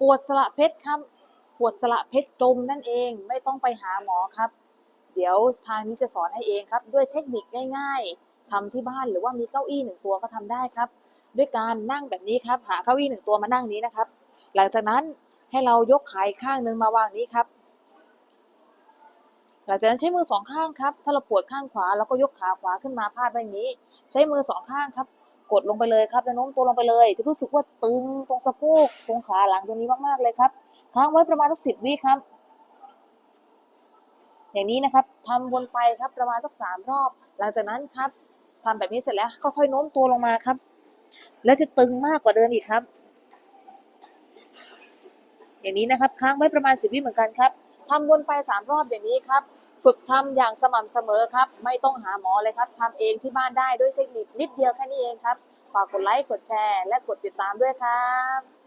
ปวดสละเพชรครับ ปวดสละเพชรจมนั่นเองไม่ต้องไปหาหมอครับ เดี๋ยวทางนี้จะสอนให้เองครับ ด้วยเทคนิคง่ายๆทำที่บ้านหรือว่ามีเก้าอี้หนึ่งตัวก็ทำได้ครับ ด้วยการนั่งแบบนี้ครับ หาเก้าอี้หนึ่งตัวมานั่งนี้นะครับ หลังจากนั้นให้เรายกขาข้างหนึ่งมาวางนี้ครับ หลังจากนั้นใช้มือสองข้างครับ ถ้าเราปวดข้างขวาเราก็ยกขาขวาขึ้นมาพาดไว้อย่างนี้ ใช้มือสองข้างครับ กดลงไปเลยครับแล้วโน้มตัวลงไปเลย จะรู้สึกว่าตึงตรงสะโพกตรงขาหลังตรงนี้มากๆเลยครับค้างไว้ประมาณสักสิบวิครับ อย่างนี้นะครับทำวนไปครับประมาณสักสามรอบ หลังจากนั้นครับทำแบบนี้เสร็จแล้วค่อยๆโน้มตัวลงมาครับ แล้วจะตึงมากกว่าเดิมอีกครับ อย่างนี้นะครับค้างไว้ประมาณสิบวิเหมือนกันครับทำวนไปสามรอบอย่างนี้ครับ ฝึกทำอย่างสม่ำเสมอครับ ไม่ต้องหาหมอเลยครับทำเองที่บ้านได้ด้วยเทคนิคนิดเดียวแค่นี้เองครับ ฝากกดไลค์กดแชร์ และกดติดตามด้วยครับ